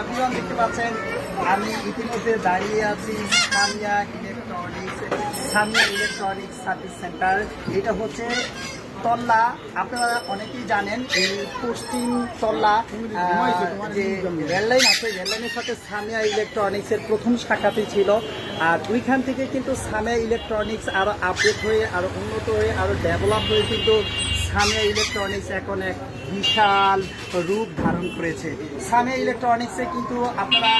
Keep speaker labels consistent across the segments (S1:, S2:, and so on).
S1: Everyone দেখতে পাচ্ছেন, আমি ইতিমধ্যে দাঁড়িয়ে আছি Samia electronics Samia electronics service centre. এটা হচ্ছে তল্লা। আপনারা অনেকেই জানেন এই পশ্চিম তল্লা যে রেললাইন আছে রেললাইনের সাথে সামিয়া ইলেকট্রনিক্সের প্রথম শাখাতেই ছিল। আর ওইখান থেকে কিন্তু সামিয়া ইলেকট্রনিক্স আরও আপডেট হয়ে আরও উন্নত হয়ে আরও ডেভেলপ হয়ে কিন্তু সামিয়া ইলেকট্রনিক্স এখন এক বিশাল রূপ ধারণ করেছে। সামিয়া ইলেকট্রনিক্সে কিন্তু আপনারা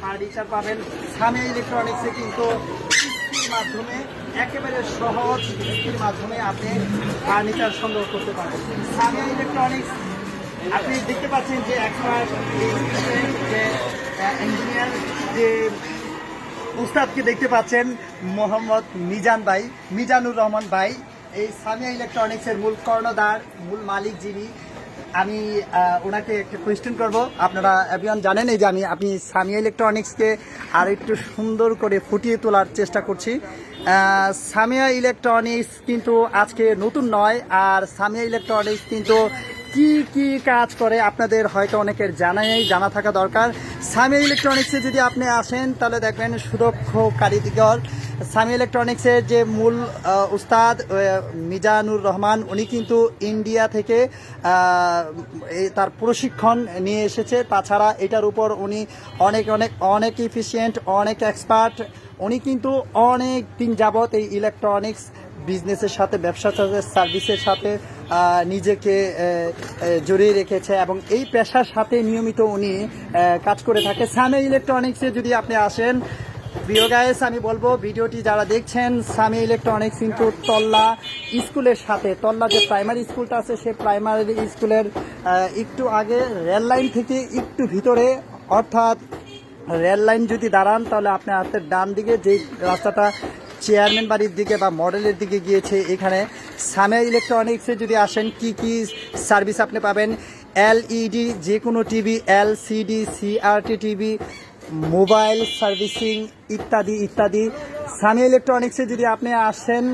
S1: ফার্নিচার পাবেন। সামিয়া ইলেকট্রনিক্সে কিন্তু মাধ্যমে, একেবারে সহজ কিস্তির মাধ্যমে আপনি ফার্নিচার সংগ্রহ করতে পারবেন। সামিয়া ইলেকট্রনিক্স, আপনি দেখতে পাচ্ছেন যে এক্সপার্ট যে ইঞ্জিনিয়ার যে উস্তাদকে দেখতে পাচ্ছেন, মোহাম্মদ মিজান ভাই, মিজানুর রহমান ভাই। এই সামিয়া ইলেকট্রনিক্সের মূল কর্ণধার, মূল মালিক যিনি, আমি ওনাকে একটা কোয়েশ্চেন করব। আপনারা এভিয়ান জানেন এই যে আমি আপনি সামিয়া ইলেকট্রনিক্সকে আর একটু সুন্দর করে ফুটিয়ে তোলার চেষ্টা করছি। সামিয়া ইলেকট্রনিক্স কিন্তু আজকে নতুন নয়, আর সামিয়া ইলেকট্রনিক্স কিন্তু কি কি কাজ করে আপনাদের হয়তো অনেকের জানাই জানা থাকা দরকার। সামিয়া ইলেকট্রনিক্সে যদি আপনি আসেন, তাহলে দেখবেন সুদক্ষ কারিগর। সামি ইলেকট্রনিক্সের যে মূল উস্তাদ মিজানুর রহমান, উনি কিন্তু ইন্ডিয়া থেকে তার প্রশিক্ষণ নিয়ে এসেছে। তাছাড়া এটার উপর উনি অনেক অনেক অনেক ইফিসিয়েন্ট অনেক এক্সপার্ট উনি কিন্তু অনেক দিন যাবৎ এই ইলেকট্রনিক্স বিজনেসের সাথে ব্যবসার সাথে সার্ভিসের সাথে নিজেকে জড়িয়ে রেখেছে এবং এই পেশার সাথে নিয়মিত উনি কাজ করে থাকে। সামে ইলেকট্রনিক্সে যদি আপনি আসেন প্রিয় গায়েস আমি বলব ভিডিওটি যারা দেখছেন সামি ইলেকট্রনিক্স কিন্তু তল্লা স্কুলের সাথে, তল্লা যে প্রাইমারি স্কুলটা আছে, সে প্রাইমারি স্কুলের একটু আগে রেল লাইন থেকে একটু ভিতরে, অর্থাৎ রেল লাইন যদি দাঁড়ান, তাহলে আপনি হাতের ডান দিকে যে রাস্তাটা চেয়ারম্যান বাড়ির দিকে বা মডেলের দিকে গিয়েছে, এখানে সামিয়া ইলেকট্রনিক্সে যদি আসেন, কি কি সার্ভিস আপনি পাবেন? এলইডি যে কোনো TV LCD CRT TV mobile servicing ইত্যাদি ইত্যাদি। সামি ইলেকট্রনিক্সে যদি আপনি আসেন,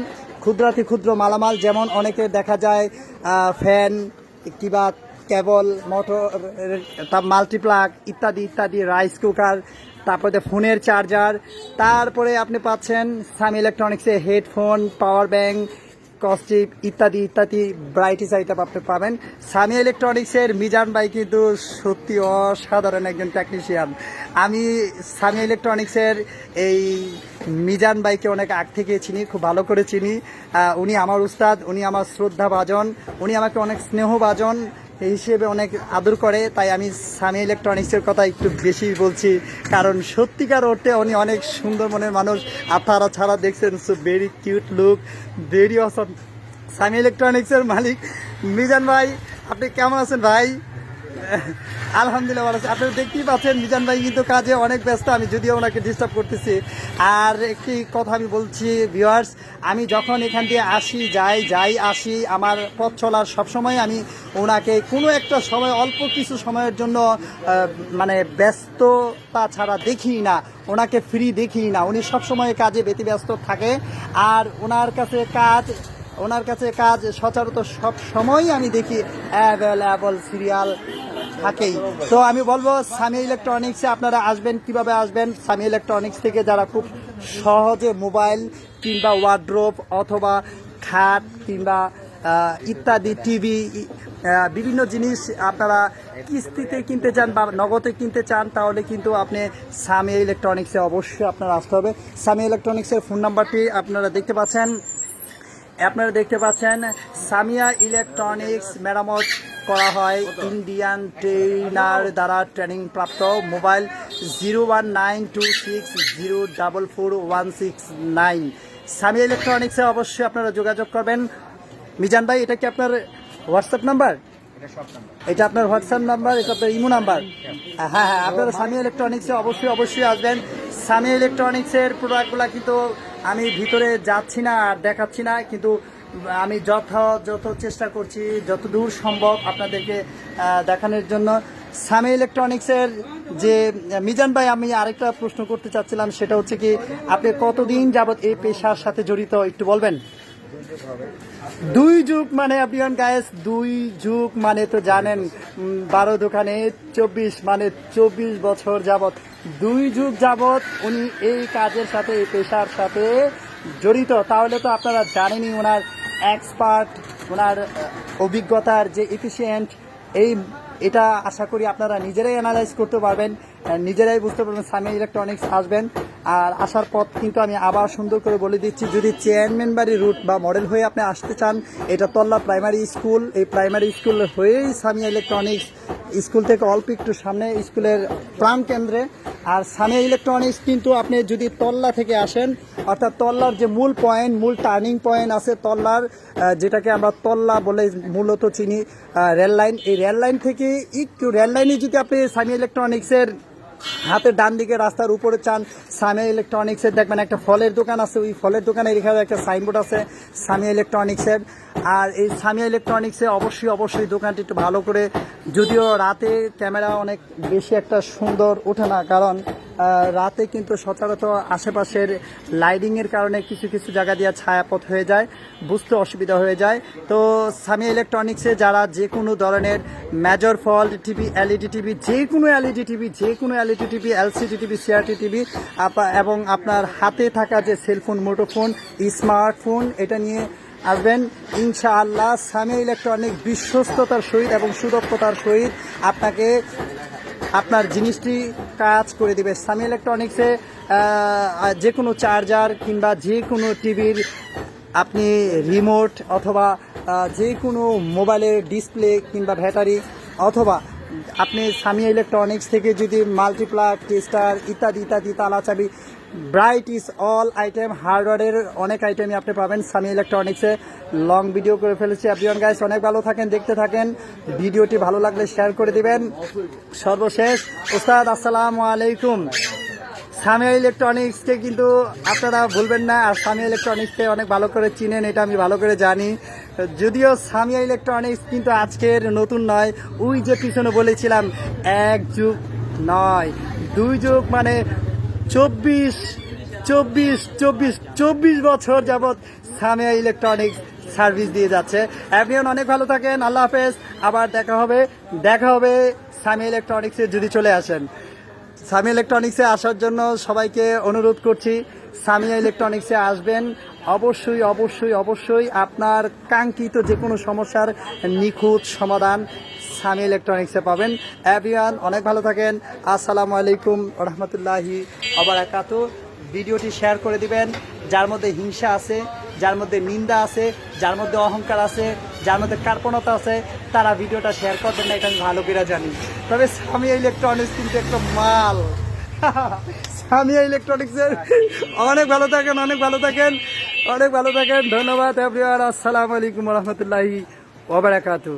S1: ক্ষুদ্রাতি ক্ষুদ্র মালামাল, যেমন অনেকে দেখা যায় ফ্যান, কিংবা কেবল, মোটর তার মাল্টিপ্লাগ ইত্যাদি ইত্যাদি, রাইস কুকার, তারপরে ফোনের চার্জার। তারপরে আপনি পাচ্ছেন সামি ইলেকট্রনিক্সে হেডফোন, পাওয়ার ব্যাংক কস্টিপ ইত্যাদি ইত্যাদি ব্রাইটিস আইটেম আপনি পাবেন। সামি ইলেকট্রনিক্সের মিজান ভাই কিন্তু সত্যি অসাধারণ একজন টেকনিশিয়ান আমি সামি ইলেকট্রনিক্সের এই মিজান ভাইকে অনেক আগ থেকে চিনি, খুব ভালো করে চিনি। উনি আমার উস্তাদ, উনি আমার শ্রদ্ধাভাজন, উনি আমাকে অনেক স্নেহভাজন এই হিসেবে অনেক আদর করে, তাই আমি সামি ইলেকট্রনিক্সের কথা একটু বেশি বলছি। কারণ সত্যিকার অর্থে উনি অনেক সুন্দর মনের মানুষ। আপনারা ছাড়া দেখছেন so very cute look very awesome Sami ইলেকট্রনিক্সের মালিক মিজান ভাই, আপনি কেমন আছেন ভাই? আলহামদুলিল্লাহ, ভালো আছি। আপনারা দেখতেই পাচ্ছেন, মিজান ভাই কিন্তু কাজে অনেক ব্যস্ত, আমি যদিও ওনাকে ডিস্টার্ব করতেছি। আর একটি কথা আমি বলছি ভিউয়ার্স আমি যখন এখান দিয়ে আসি, যাই যাই আসি, আমার পথ চলার সবসময় আমি ওনাকে কোনো একটা সময়, অল্প কিছু সময়ের জন্য মানে ব্যস্ততা ছাড়া দেখি না, ওনাকে ফ্রি দেখি না। উনি সবসময় কাজে ব্যতিব্যস্ত থাকে। আর ওনার কাছে কাজ ওনার কাছে কাজ সচরাচর সব সময় আমি দেখি অ্যাভেলেবল সিরিয়াল থাকেই। তো আমি বলব সামি ইলেকট্রনিক্সে আপনারা আসবেন, কীভাবে আসবেন? সামি ইলেকট্রনিক্স থেকে যারা খুব সহজে মোবাইল কিংবা ওয়ার্ড্রোপ অথবা খাট কিংবা ইত্যাদি টিভি বিভিন্ন জিনিস আপনারা কিস্তিতে কিনতে চান বা নগদে কিনতে চান, তাহলে কিন্তু আপনি সামি ইলেকট্রনিক্সে অবশ্যই আপনার আসতে হবে। সামি ইলেকট্রনিক্সের ফোন নাম্বারটি আপনারা দেখতে পাচ্ছেন। আপনারা দেখতে পাচ্ছেন সামিয়া ইলেকট্রনিক্স মেরামত করা হয় ইন্ডিয়ান ট্রেনার দ্বারা ট্রেনিং প্রাপ্ত। Mobile zero one nine two six zero double four one six nine. Samia ইলেকট্রনিক্সে অবশ্যই আপনারা যোগাযোগ করবেন। মিজান ভাই এটা কি আপনার হোয়াটসঅ্যাপ নাম্বার এটা আপনার হোয়াটসঅ্যাপ নাম্বার এটা আপনার ইমো নাম্বার হ্যাঁ। হ্যাঁ আপনারা সামি ইলেকট্রনিক্সে অবশ্যই অবশ্যই আসবেন। সামি ইলেকট্রনিক্সের প্রোডাক্টগুলো কিন্তু আমি ভিতরে যাচ্ছি না আর দেখাচ্ছি না, কিন্তু আমি যথাযথ চেষ্টা করছি, যতদূর সম্ভব আপনাদেরকে দেখানোর জন্য। সামি ইলেকট্রনিক্সের যে মিজান ভাই, আমি আরেকটা প্রশ্ন করতে চাচ্ছিলাম, সেটা হচ্ছে কি, আপনি কতদিন যাবত এই পেশার সাথে জড়িত, একটু বলবেন? দুই যুগ মানে আপিয়ান গায়েস, দুই যুগ মানে তো জানেন বারো দোকানে চব্বিশ মানে চব্বিশ বছর যাবত দুই যুগ যাবত উনি এই কাজের সাথে, এই পেশার সাথে জড়িত। তাহলে তো আপনারা জানেনই ওনার এক্সপার্ট ওনার অভিজ্ঞতার যে এফিসিয়েন্ট এই, এটা আশা করি আপনারা নিজেরাই অ্যানালাইজ করতে পারবেন নিজেরাই বুঝতে পারবেন সামি ইলেকট্রনিক্স আসবেন। আর আসার পথ কিন্তু আমি আবার সুন্দর করে বলে দিচ্ছি, যদি চেয়ারম্যান বাড়ি রুট বা মডেল হয়ে আপনি আসতে চান, এটা তল্লা প্রাইমারি স্কুল এই প্রাইমারি স্কুল হয়েই সামিয়া ইলেকট্রনিক্স স্কুল থেকে অল্প একটু সামনে স্কুলের প্রাণ কেন্দ্রে। আর সামিয়া ইলেকট্রনিক্স কিন্তু আপনি যদি তল্লা থেকে আসেন, অর্থাৎ তল্লার যে মূল পয়েন্ট মূল টার্নিং পয়েন্ট আছে তল্লার যেটাকে আমরা তল্লা বলে মূলত চিনি রেল লাইন এই রেল লাইন থেকে একটু রেল লাইনে যদি আপনি সামিয়া ইলেকট্রনিক্সের হাতের ডান দিকে রাস্তার উপরে চান সামিয়া ইলেকট্রনিক্সের। দেখবেন একটা ফলের দোকান আছে, ওই ফলের দোকানে এখানে একটা সাইনবোর্ড আছে সামিয়া ইলেকট্রনিক্সের। আর এই সামিয়া ইলেকট্রনিক্সে অবশ্যই অবশ্যই দোকানটি একটু ভালো করে, যদিও রাতে ক্যামেরা অনেক বেশি একটা সুন্দর ওঠে না, কারণ রাতে কিন্তু সচরাচর আশেপাশের লাইটিংয়ের কারণে কিছু কিছু জায়গা দিয়ে ছায়াপথ হয়ে যায়, বুঝতে অসুবিধা হয়ে যায়। তো সামি ইলেকট্রনিক্সে যারা যে কোনো ধরনের major fault TV LED TV যে কোনো এলইডি টিভি যে কোনো LED TV LCD TV CRT TV এবং আপনার হাতে থাকা যে সেলফোন মোটোফোন স্মার্টফোন এটা নিয়ে আসবেন। ইনশাআল্লাহ সামিয়া ইলেকট্রনিক বিশ্বস্ততার সহিত এবং সুদক্ষতার সহিত আপনাকে আপনার জিনিসটি কাজ করে দেবে। সামি ইলেকট্রনিক্সে যে কোনো চার্জার কিংবা যে কোনো টিভির আপনি রিমোট অথবা যে কোনো মোবাইলের ডিসপ্লে কিংবা ব্যাটারি অথবা আপনি সামি ইলেকট্রনিক্স থেকে যদি মাল্টিপ্লাক টেস্টার ইত্যাদি ইত্যাদি তালা চাবি ব্রাইট ইজ অল আইটেম হার্ডওয়ারের অনেক আইটেমই আপনি পাবেন। সামি ইলেকট্রনিক্সে লং ভিডিও করে ফেলেছি। আপনি গাইস অনেক ভালো থাকেন, দেখতে থাকেন। ভিডিওটি ভালো লাগলে শেয়ার করে দিবেন। সর্বশেষ, ওস্তাদ, আসসালামু আলাইকুম। সামিয়া ইলেকট্রনিক্সকে কিন্তু আপনারা ভুলবেন না, আর সামিয়া ইলেকট্রনিক্সকে অনেক ভালো করে চিনেন, এটা আমি ভালো করে জানি। যদিও সামিয়া ইলেকট্রনিক্স কিন্তু আজকের নতুন নয়, ওই যে পিছনে বলেছিলাম, এক যুগ নয়। দুই যুগ মানে চব্বিশ চব্বিশ চব্বিশ চব্বিশ বছর যাবৎ সামিয়া ইলেকট্রনিক্স সার্ভিস দিয়ে যাচ্ছে। এভরিওয়ান অনেক ভালো থাকেন, আল্লাহ হাফেজ। আবার দেখা হবে দেখা হবে সামিয়া ইলেকট্রনিক্সে যদি চলে আসেন। সামিয়া ইলেকট্রনিক্সে আসার জন্য সবাইকে অনুরোধ করছি সামিয়া ইলেকট্রনিক্সে আসবেন। অবশ্যই অবশ্যই অবশ্যই আপনার কাঙ্ক্ষিত যে কোনো সমস্যার নিখুঁত সমাধান সামি ইলেকট্রনিক্সে পাবেন। অ্যাভিয়ান অনেক ভালো থাকেন। আসসালামু আলাইকুম রহমতুল্লাহি অবরাকাত ভিডিওটি শেয়ার করে দিবেন। যার মধ্যে হিংসা আছে, যার মধ্যে নিন্দা আছে, যার মধ্যে অহংকার আছে, যার মধ্যে কার্পণতা আছে, তারা ভিডিওটা শেয়ার করবেন না, এটা আমি ভালো করে জানি। তবে সামিয়া ইলেকট্রনিক্স কিন্তু একটা মাল। সামিয়া ইলেকট্রনিক্সের অনেক ভালো থাকেন, অনেক ভালো থাকেন, অনেক ভালো থাকেন। ধন্যবাদ এভরিওয়ান আসসালামু আলাইকুম রহমতুল্লাহি ওবরাকাতু